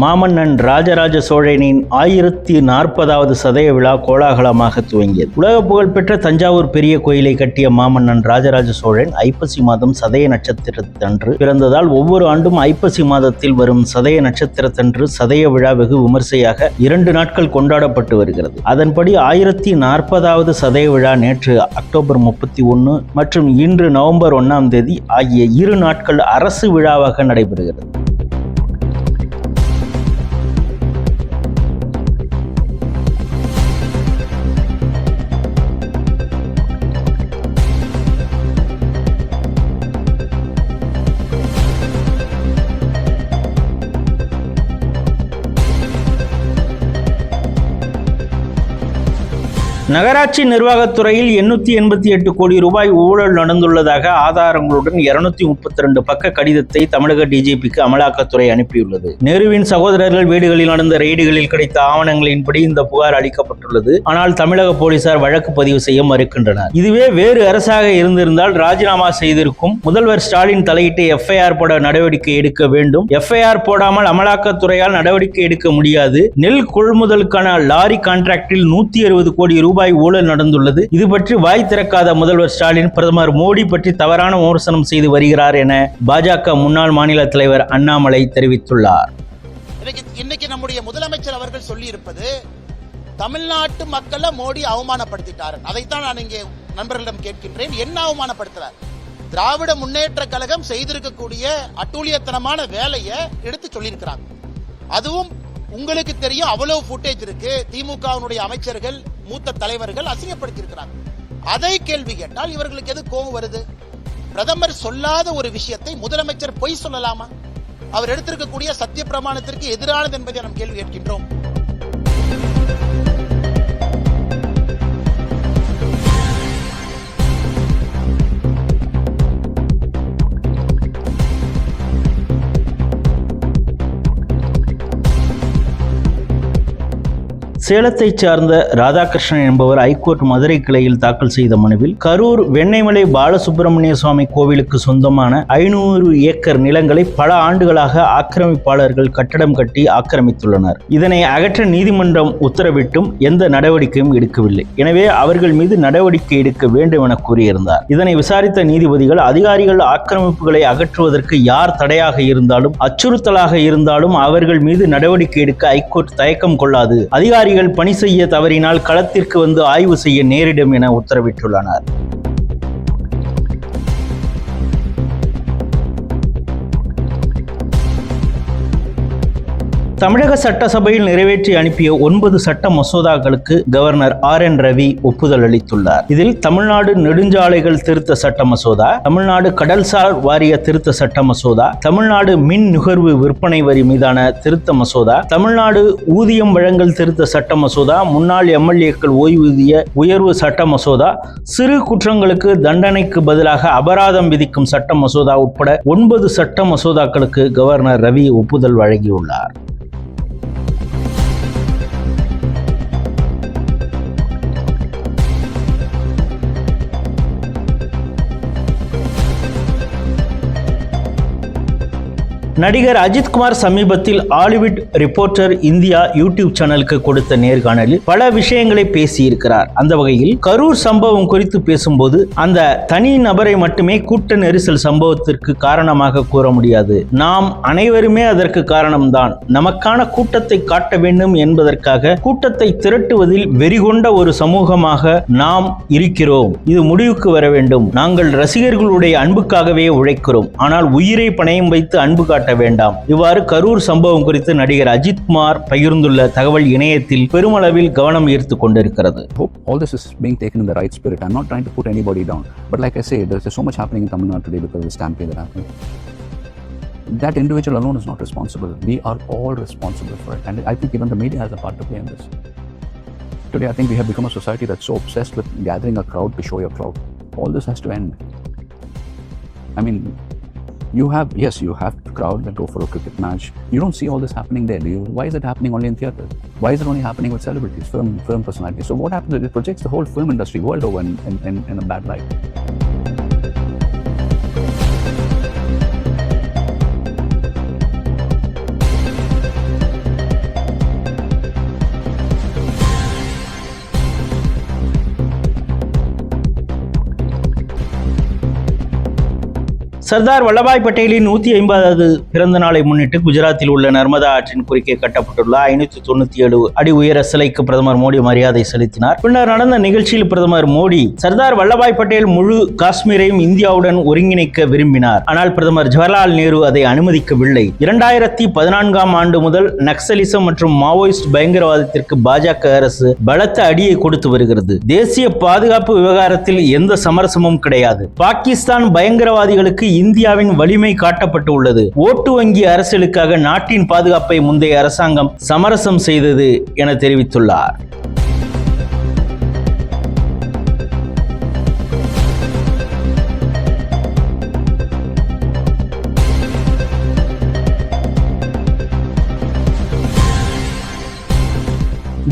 மாமன்னன் ராஜராஜ சோழனின் ஆயிரத்தி நாற்பதாவது சதய விழா கோலாகலமாக துவங்கியது. உலக புகழ்பெற்ற தஞ்சாவூர் பெரிய கோயிலை கட்டிய மாமன்னன் ராஜராஜ சோழன் ஐப்பசி மாதம் சதய நட்சத்திரத்தன்று பிறந்ததால் ஒவ்வொரு ஆண்டும் ஐப்பசி மாதத்தில் வரும் சதய நட்சத்திரத்தன்று சதய விழா வெகு விமர்சையாக இரண்டு நாட்கள் கொண்டாடப்பட்டு வருகிறது. அதன்படி ஆயிரத்தி நாற்பதாவது சதய விழா நேற்று அக்டோபர் முப்பத்தி ஒன்று மற்றும் இன்று நவம்பர் ஒன்றாம் தேதி ஆகிய இரு நாட்கள் அரசு விழாவாக நடைபெறுகிறது. நகராட்சி நிர்வாகத்துறையில் எண்ணூத்தி எண்பத்தி எட்டு கோடி ரூபாய் ஊழல் நடந்துள்ளதாக ஆதாரங்களுடன் இருநூத்தி முப்பத்தி ரெண்டு பக்க கடிதத்தை தமிழக டிஜிபிக்கு அமலாக்கத்துறை அனுப்பியுள்ளது. நேருவின் சகோதரர்கள் வீடுகளில் நடந்த ரெய்டுகளில் கிடைத்த ஆவணங்களின்படி இந்த புகார் அளிக்கப்பட்டுள்ளது. ஆனால் தமிழக போலீசார் வழக்கு பதிவு செய்ய மறுக்கின்றனர். இதுவே வேறு அரசாக இருந்திருந்தால் ராஜினாமா செய்திருக்கும் முதல்வர் ஸ்டாலின் தலையிட்டு எஃப்ஐஆர் போட நடவடிக்கை எடுக்க வேண்டும். எஃப்ஐஆர் போடாமல் அமலாக்கத்துறையால் நடவடிக்கை எடுக்க முடியாது. நெல் கொள்முதலுக்கான லாரி கான்ட்ராக்டில் நூத்தி அறுபது கோடி ரூபாய் ரூபாய் ஊழல் நடந்துள்ளது. இது பற்றி வாய் திறக்காத முதல்வர் ஸ்டாலின் பிரதமர் மோடி பற்றி தவறான விமர்சனம் செய்து வருகிறார் என பாஜக முன்னாள் மாநில தலைவர் அண்ணாமலை தெரிவித்துள்ளார். இன்னைக்கு நம்முடைய முதலமைச்சர் அவர்கள் சொல்லி இருப்பது தமிழ்நாட்டு மக்களை மோடி அவமானப்படுத்திட்டார். அதைத்தான் நான் இங்கே நண்பர்களிடம் கேட்கின்றேன். என்ன அவமானப்படுத்துறார்? திராவிட முன்னேற்ற கழகம் செய்திருக்கக்கூடிய அட்டூழியத்தனமான வேலையை எடுத்து சொல்லியிருக்கிறாங்க அதுவும் உங்களுக்கு தெரியும் அவ்வளவு ஃபுட்டேஜ் இருக்கு. திமுகவினுடைய அமைச்சர்கள் மூத்த தலைவர்கள் அசிங்கப்படுத்தியிருக்கிறாங்க. அதை கேள்வி கேட்டால் இவர்களுக்கு எது கோபம் வருது? பிரதமர் சொல்லாத ஒரு விஷயத்தை முதலமைச்சர் பொய் சொல்லலாமா? அவர் எடுத்திருக்கக்கூடிய சத்திய பிரமாணத்திற்கு எதிரானது என்பதை நாம் கேள்வி கேட்கின்றோம். சேலத்தைச் சார்ந்த ராதாகிருஷ்ணன் என்பவர் ஐகோர்ட் மதுரை கிளையில் தாக்கல் செய்த மனுவில் கரூர் வெண்ணெய்மலை பாலசுப்பிரமணிய சுவாமி கோவிலுக்கு சொந்தமான ஐநூறு ஏக்கர் நிலங்களை பல ஆண்டுகளாக ஆக்கிரமிப்பாளர்கள் கட்டடம் கட்டி ஆக்கிரமித்துள்ளனர். இதனை அகற்ற நீதிமன்றம் உத்தரவிட்டும் எந்த நடவடிக்கையும் எடுக்கவில்லை. எனவே அவர்கள் மீது நடவடிக்கை எடுக்க வேண்டும் என கூறியிருந்தார். இதனை விசாரித்த நீதிபதிகள் அதிகாரிகள் ஆக்கிரமிப்புகளை அகற்றுவதற்கு யார் தடையாக இருந்தாலும் அச்சுறுத்தலாக இருந்தாலும் அவர்கள் மீது நடவடிக்கை எடுக்க ஐகோர்ட் தயக்கம் கொள்ளாது. அதிகாரிகள் பணி செய்ய தவறினால் களத்திற்கு வந்து ஆய்வு செய்ய நேரிடும் என உத்தரவிட்டுள்ளனர். தமிழக சட்டசபையில் நிறைவேற்றி அனுப்பிய ஒன்பது சட்ட மசோதாக்களுக்கு கவர்னர் ஆர் என் ரவி ஒப்புதல் அளித்துள்ளார். இதில் தமிழ்நாடு நெடுஞ்சாலைகள் திருத்த சட்ட மசோதா தமிழ்நாடு கடல்சார் வாரிய திருத்த சட்ட மசோதா தமிழ்நாடு மின் நுகர்வு விற்பனை வரி மீதான திருத்த மசோதா தமிழ்நாடு ஊதியம் வழங்கல் திருத்த சட்ட மசோதா முன்னாள் எம்எல்ஏக்கள் ஓய்வூதிய உயர்வு சட்ட மசோதா சிறு குற்றங்களுக்கு தண்டனைக்கு பதிலாக அபராதம் விதிக்கும் சட்ட மசோதா உட்பட ஒன்பது சட்ட மசோதாக்களுக்கு கவர்னர் ரவி ஒப்புதல் வழங்கியுள்ளார். நடிகர் அஜித்குமார் சமீபத்தில் ஹாலிவுட் ரிப்போர்ட்டர் இந்தியா யூடியூப் சேனலுக்கு கொடுத்த நேர்காணலில் பல விஷயங்களை பேசியிருக்கிறார். அந்த வகையில் கரூர் சம்பவம் குறித்து பேசும்போது அந்த தனி நபரை மட்டுமே கூட்ட நெரிசல் சம்பவத்திற்கு காரணமாக கூற முடியாது. நாம் அனைவருமே அதற்கு காரணம்தான். நமக்கான கூட்டத்தை காட்ட வேண்டும் என்பதற்காக கூட்டத்தை திரட்டுவதில் வெறிகொண்ட ஒரு சமூகமாக நாம் இருக்கிறோம். இது முடிவுக்கு வர வேண்டும். நாங்கள் ரசிகர்களுடைய அன்புக்காகவே உழைக்கிறோம். ஆனால் உயிரை பணயம் வைத்து அன்பு காட்ட காட்ட வேண்டாம் இவ்வாறு கரூர் சம்பவம் குறித்து நடிகர் அஜித்குமார் பகிர்ந்துள்ள தகவல் இணையத்தில் பெருமளவில் கவனம் ஈர்த்து கொண்டிருக்கிறது hope all this is being taken in the right spirit. I'm not trying to put anybody down. But like I say, there's, there's so much happening in Tamil Nadu today because of the stampede that happened. That individual alone is not responsible. We are all responsible for it. And I think even the media has a part to play in this. Today, I think we have become a society that's so obsessed with gathering a crowd to show your crowd. All this has to end. I mean, you have, yes, you have crowd that go for a cricket match. You don't see all this happening there, do you? Why is it happening only in theatre? Why is it only happening with celebrities, film, film personalities? So what happens is it projects the whole film industry world over in, in, in a bad light. Sardar Vallabhbhai பட்டேலின் நூத்தி ஐம்பதாவது பிறந்த நாளை முன்னிட்டு குஜராத்தில் உள்ள நர்மதா ஆற்றின் குறுக்கே கட்டப்பட்டுள்ள ஐநூத்தி தொண்ணூத்தி ஏழு அடி உயர சிலைக்கு பிரதமர் மோடி மரியாதை செலுத்தினார். பின்னர் நடந்த நிகழ்ச்சியில் பிரதமர் மோடி சர்தார் வல்லபாய் பட்டேல் முழு காஷ்மீரையும் இந்தியாவுடன் ஒருங்கிணைக்க விரும்பினார். ஆனால் பிரதமர் ஜவஹர்லால் நேரு அதை அனுமதிக்கவில்லை. இரண்டாயிரத்தி பதினான்காம் ஆண்டு முதல் நக்சலிசம் மற்றும் மாவோயிஸ்ட் பயங்கரவாதத்திற்கு பாஜக அரசு பலத்த அடியை கொடுத்து வருகிறது. தேசிய பாதுகாப்பு விவகாரத்தில் எந்த சமரசமும் கிடையாது. பாகிஸ்தான் பயங்கரவாதிகளுக்கு இந்தியாவின் வலிமை காட்டப்பட்டு உள்ளது. ஓட்டு வங்கி அரசியலுக்காக நாட்டின் பாதுகாப்பை முந்தைய அரசாங்கம் சமரசம் செய்தது என தெரிவித்துள்ளார்.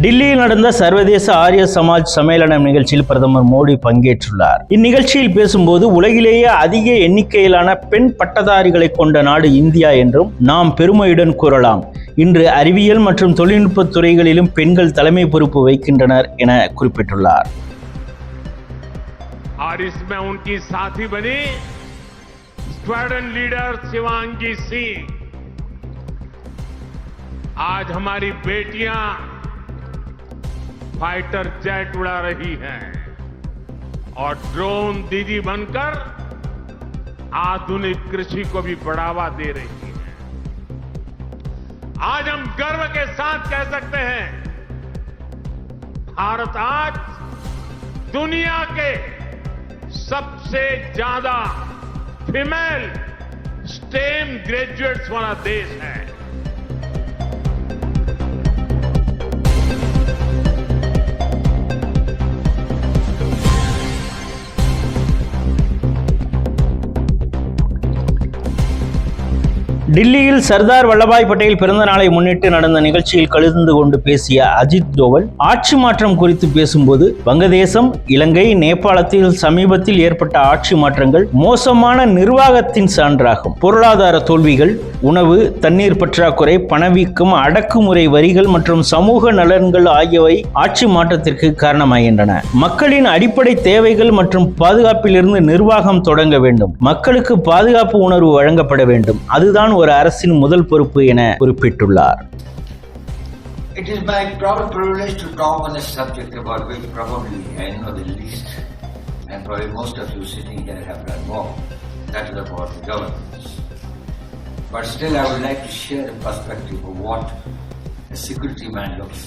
டில்லியில் நடந்த சர்வதேச ஆரிய சமாஜ் சம்மேளனம் நிகழ்ச்சியில் பிரதமர் மோடி பங்கேற்றுள்ளார் இந்நிகழ்ச்சியில் பேசும்போது உலகிலேயே அதிக எண்ணிக்கையிலான பெண் பட்டதாரிகளை கொண்ட நாடு இந்தியா என்றும் நாம் பெருமையுடன் கூறலாம் இன்று அறிவியல் மற்றும் தொழில்நுட்ப துறைகளிலும் பெண்கள் தலைமை பொறுப்பு வகிக்கின்றனர் என குறிப்பிட்டுள்ளார் और इसमें उनकी साथी बनी स्क्वाडन लीडर शिवांगी सिंह आज हमारी बेटियां फाइटर जेट उड़ा रही हैं और ड्रोन दीदी बनकर आधुनिक कृषि को भी बढ़ावा दे रही हैं। आज हम गर्व के साथ कह सकते हैं, भारत आज दुनिया के सबसे ज़्यादा फीमेल स्टेम ग्रेजुएट्स वाला देश है। டில்லியில் சர்தார் வல்லபாய் பட்டேல் பிறந்த நாளை முன்னிட்டு நடந்த நிகழ்ச்சியில் கலந்து கொண்டு பேசிய அஜித் தோவல் ஆட்சி மாற்றம் குறித்து பேசும்போது வங்கதேசம் இலங்கை நேபாளத்தில் சமீபத்தில் ஏற்பட்ட ஆட்சி மாற்றங்கள் மோசமான நிர்வாகத்தின் சான்றாகும். பொருளாதார தோல்விகள் உணவு தண்ணீர் பற்றாக்குறை பணவீக்கம் அடக்குமுறை வரிகள் மற்றும் சமூக நலன்கள் ஆகியவை ஆட்சி மாற்றத்திற்கு காரணமாகின்றன. மக்களின் அடிப்படை தேவைகள் மற்றும் பாதுகாப்பிலிருந்து நிர்வாகம் தொடங்க வேண்டும். மக்களுக்கு பாதுகாப்பு உணர்வு வழங்கப்பட வேண்டும். அதுதான் ஒரு அரசின் முதல் பொறுப்பு என குறிப்பிட்டுள்ளார் It is my proud privilege to talk on a subject about which probably I know the least, and probably most of you sitting here have done more. That is about the governance. But still, I would like to share a perspective of what a security man looks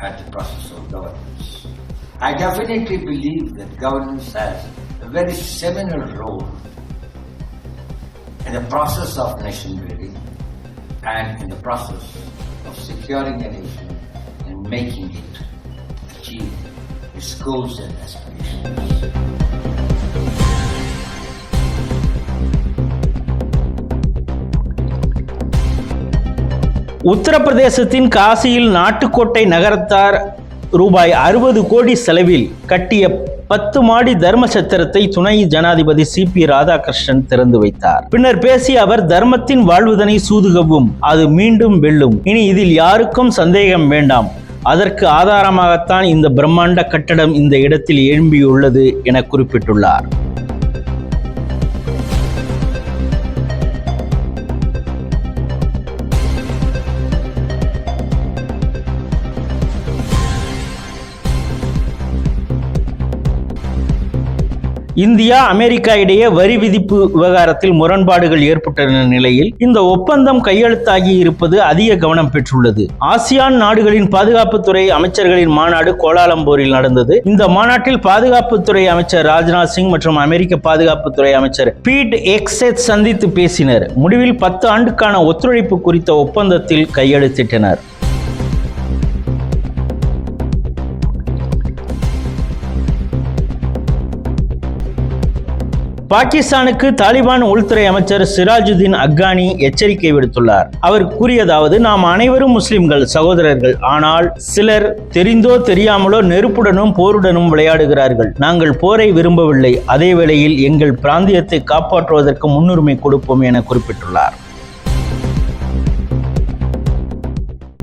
at the process of governance. I definitely believe that governance has a very seminal role in the process of nation building and in the process of securing a nation and making it achieve its goals and aspirations. உத்தரப்பிரதேசத்தின் காசியில் நாட்டுக்கோட்டை நகரத்தார் ரூபாய் அறுபது கோடி செலவில் கட்டிய பத்து மாடி தர்ம சத்திரத்தை துணை ஜனாதிபதி சி பி ராதாகிருஷ்ணன் திறந்து வைத்தார். பின்னர் பேசிய அவர் தர்மத்தின் வாழ்வுதனை சூதுகவும் அது மீண்டும் வெல்லும். இனி இதில் யாருக்கும் சந்தேகம் வேண்டாம். அதற்கு ஆதாரமாகத்தான் இந்த பிரம்மாண்ட கட்டடம் இந்த இடத்தில் எழும்பியுள்ளது என குறிப்பிட்டுள்ளார். இந்தியா அமெரிக்கா இடையே வரி விதிப்பு விவகாரத்தில் முரண்பாடுகள் ஏற்பட்ட நிலையில் இந்த ஒப்பந்தம் கையெழுத்தாகி இருப்பது அதிக கவனம் பெற்றுள்ளது. ஆசியான் நாடுகளின் பாதுகாப்புத்துறை அமைச்சர்களின் மாநாடு கோலாலம்பூரில் நடந்தது. இந்த மாநாட்டில் பாதுகாப்புத்துறை அமைச்சர் ராஜ்நாத் சிங் மற்றும் அமெரிக்க பாதுகாப்புத்துறை அமைச்சர் பீட் எக்ஸெட் சந்தித்து பேசினர். முடிவில் பத்து ஆண்டுக்கான ஒத்துழைப்பு குறித்த ஒப்பந்தத்தில் கையெழுத்திட்டனர். பாகிஸ்தானுக்கு தாலிபான் உள்துறை அமைச்சர் சிராஜுதீன் அக்கானி எச்சரிக்கை விடுத்துள்ளார். அவர் கூறியதாவது நாம் அனைவரும் முஸ்லிம்கள் சகோதரர்கள். ஆனால் சிலர் தெரிந்தோ தெரியாமலோ நெருப்புடனும் போருடனும் விளையாடுகிறார்கள். நாங்கள் போரை விரும்பவில்லை. அதே வேளையில் எங்கள் பிராந்தியத்தை காப்பாற்றுவதற்கு முன்னுரிமை கொடுப்போம் என குறிப்பிட்டுள்ளார்.